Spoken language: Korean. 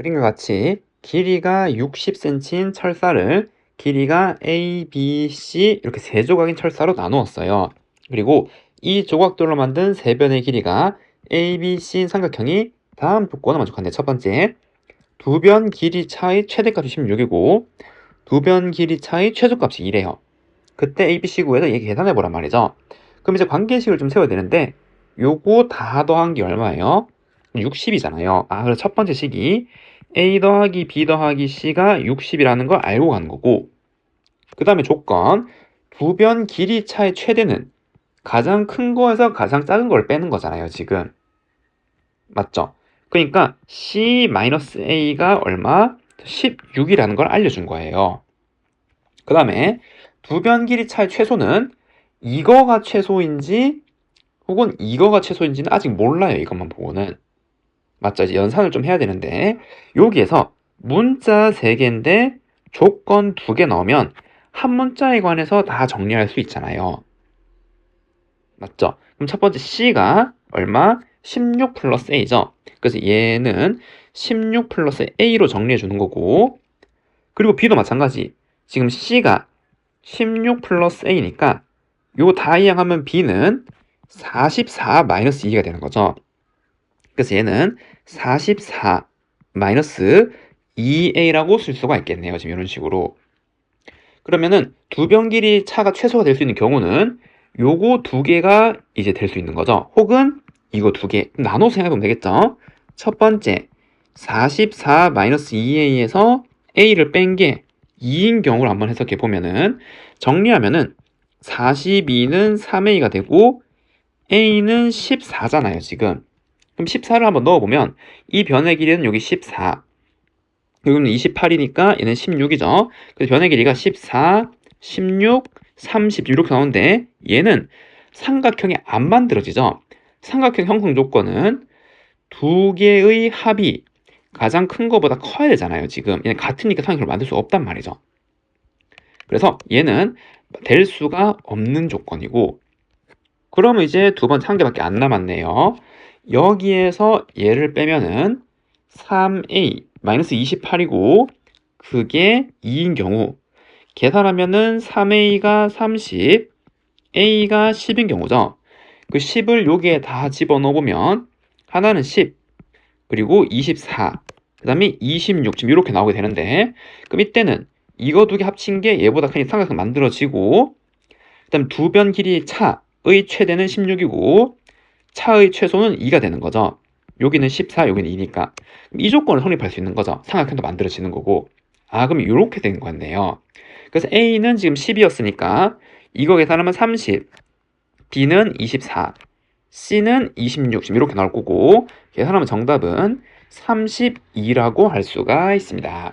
그림과 같이 길이가 60cm인 철사를 길이가 A, B, C 이렇게 세 조각인 철사로 나누었어요. 그리고 이 조각들로 만든 세 변의 길이가 A, B, C인 삼각형이 다음 조건을 만족한대. 첫 번째, 두 변 길이 차의 최대값이 16이고 두 변 길이 차의 최소값이 2래요. 그때 A, B, C 구해서 얘 계산해 보란 말이죠. 그럼 이제 관계식을 좀 세워야 되는데 요거 다 더한 게 얼마예요? 60이잖아요. 아, 그래서 첫 번째 식이 A 더하기 B 더하기 C가 60이라는 걸 알고 가는 거고 그 다음에 조건 두 변 길이 차의 최대는 가장 큰 거에서 가장 작은 걸 빼는 거잖아요, 지금. 맞죠? 그러니까 C-A가 얼마? 16이라는 걸 알려준 거예요. 그 다음에 두 변 길이 차의 최소는 이거가 최소인지 혹은 이거가 최소인지는 아직 몰라요. 이것만 보고는. 맞죠? 이제 연산을 좀 해야 되는데 여기에서 문자 3개인데 조건 2개 넣으면 한 문자에 관해서 다 정리할 수 있잖아요. 맞죠? 그럼 첫 번째 C가 얼마? 16 플러스 A죠. 그래서 얘는 16 플러스 A로 정리해 주는 거고 그리고 B도 마찬가지. 지금 C가 16 플러스 A니까 요 다 이항하면 B는 44 마이너스 2가 되는 거죠. 그래서 얘는 44 마이너스 2a라고 쓸 수가 있겠네요. 지금 이런 식으로. 그러면은 두 변 길이 차가 최소가 될 수 있는 경우는 요거 두 개가 이제 될 수 있는 거죠. 혹은 이거 두 개. 나눠서 생각해보면 되겠죠. 첫 번째 44 마이너스 2a에서 a를 뺀 게 2인 경우를 한번 해석해 보면은 정리하면은 42는 3a가 되고 a는 14잖아요, 지금. 그럼 14를 한번 넣어보면 이 변의 길이는 여기 14. 여기는 28이니까 얘는 16이죠. 그래서 변의 길이가 14, 16, 30 이렇게 나오는데 얘는 삼각형이 안 만들어지죠. 삼각형 형성 조건은 두 개의 합이 가장 큰 거보다 커야 되잖아요. 지금 얘는 같으니까 삼각형을 만들 수 없단 말이죠. 그래서 얘는 될 수가 없는 조건이고 그러면 이제 두 번째 한 개밖에 안 남았네요. 여기에서 얘를 빼면은 3a 마이너스 28이고 그게 2인 경우 계산하면은 3a가 30, a가 10인 경우죠. 그 10을 여기에 다 집어넣어 보면 하나는 10, 그리고 24, 그 다음에 26 지금 이렇게 나오게 되는데 그럼 이때는 이거 두 개 합친 게 얘보다 큰 삼각형 만들어지고 그 다음 두 변 길이의 차의 최대는 16이고 차의 최소는 2가 되는 거죠. 여기는 14, 여기는 2니까. 이 조건을 성립할 수 있는 거죠. 삼각형도 만들어지는 거고. 아, 그럼 이렇게 된 거네요. 그래서 A는 지금 10이었으니까 이거 계산하면 30, B는 24, C는 26, 지금 이렇게 나올 거고 계산하면 정답은 32라고 할 수가 있습니다.